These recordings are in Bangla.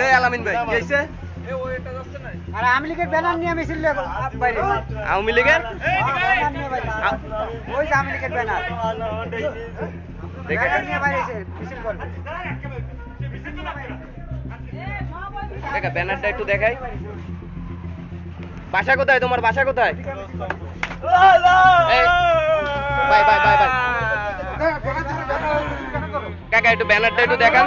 এই আলামিন ভাই কি হইছে? আওয়ামী লীগের ব্যানার নিয়ে মিছিল বাইরে আওয়ামী লীগের? ব্যানার নিয়ে বাইরে ওই যে আওয়ামী লীগের ব্যানার। ব্যানার নিয়ে বাইরে মিছিল করবে। দেখা ব্যানারটা একটু দেখাই। বাসা কোথায় তোমার? বাসা কোথায়? এই, বাই বাই বাই বাই। কাকা একটু ব্যানারটা একটু দেখান।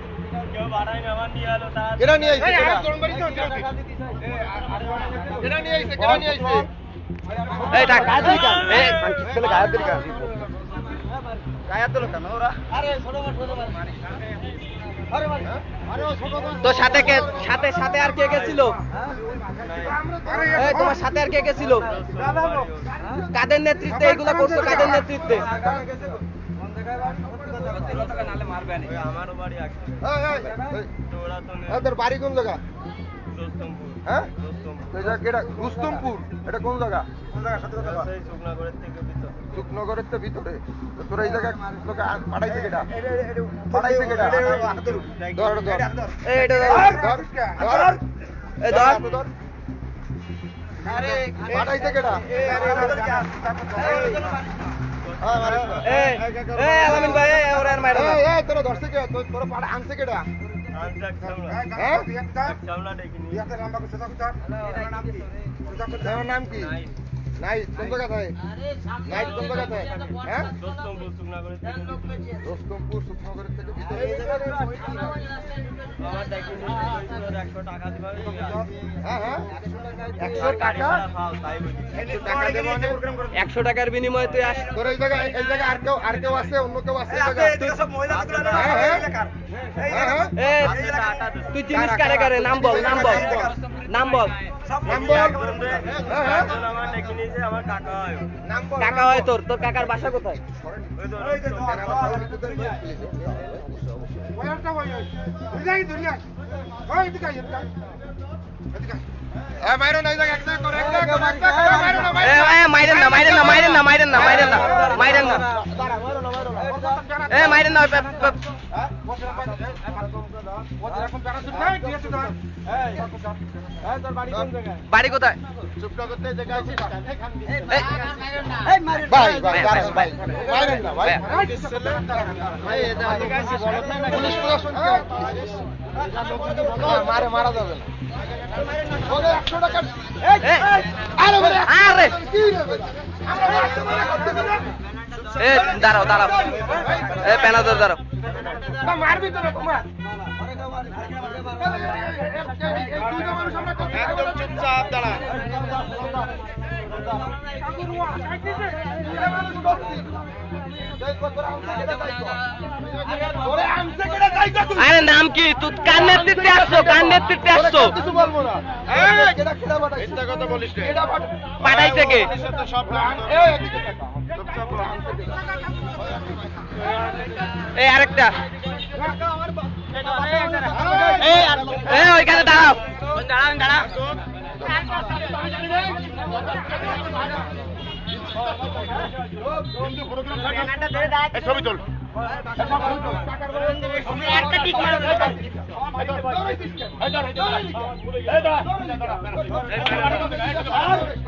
কেডা নিয়ে আইছে কেডা? নিয়ে আইছে কেডা নিয়ে আইছে? ছেলে কেন ওরা? তো সাথে কে সাথে সাথে আর কে গেছিল? তোমার সাথে আর কে গেছিল? কাদের নেতৃত্বে এগুলা করছ? কাদের নেতৃত্বে? তোর বাড়ি কোন জায়গা হ্যাঁ জায়গা রুস্তমপুর এটা কোন জায়গা শুকনগরের তো ভিতরে তো তোরা এই জায়গা তোকে পাঠাইছে কেডা পাঠাইছে কেডা ধর ধর এটা ধর ধর ধর এই ধর ধর পাঠাইছে কেডা নাম কি নাই কোন জায়গা থাকে নাই কোন জায়গা থাকে হ্যাঁ রোস্তমপুর শুকনগরের থেকে ভিতরে হ্যাঁ। হ্যাঁ একশো টাকা একশো টাকা দেবো একশো টাকার বিনিময়ে তুই আস তোর এই জায়গায় এই জায়গায় আর কেউ আর কেউ আছে অন্য কেউ আছে এই জায়গায় হ্যাঁ হ্যাঁ হ্যাঁ হ্যাঁ এই তুই চিনিস কারে কারে নাম বল নাম বল নাম বল নাম বল হ্যাঁ হ্যাঁ নাম বল কাকা হয় তোর তোর কাকার বাসা কোথায় মাইরেন না মাইরেন না মাইরেন না মাইরেন না মাইরেন না মাইরেন না এ মাইরেন না বাড়ি কোথায়? চুপ করতে জায়গা আছে এই, ভাই ভাই দাঁড়ান ভাই মাইরেন না ভাই পুলিশ প্রশাসন কি? মারে মারা যাবে না ওরে 100 আরে বলে আরে কি নেবে আমরা একশো টাকা করতে দেবে এ দাঁড়াও দাঁড়াও। এ পেনাদর দাঁড়াও। মারবি তো তোমার আরে নাম কি? তুই কার নেতৃত্বে আসছো? কার নেতৃত্বে আসছো? কিছু পাঠাই মিথ্যা কথা বলিস রে এটা পাঠাইছে কে? সব এই আরেকটা। ওইখানে দাঁড়াও দাঁড়াও দাঁড়াও ছবি তোল এ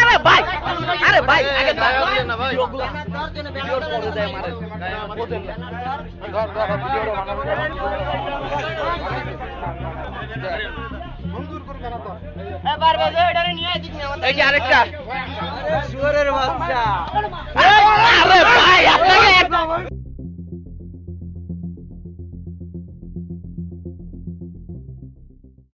আরে ভাই আরে ভাই আগে আরেকটা। শুয়ারের বাচ্চা। আরে ভাই আপনাকে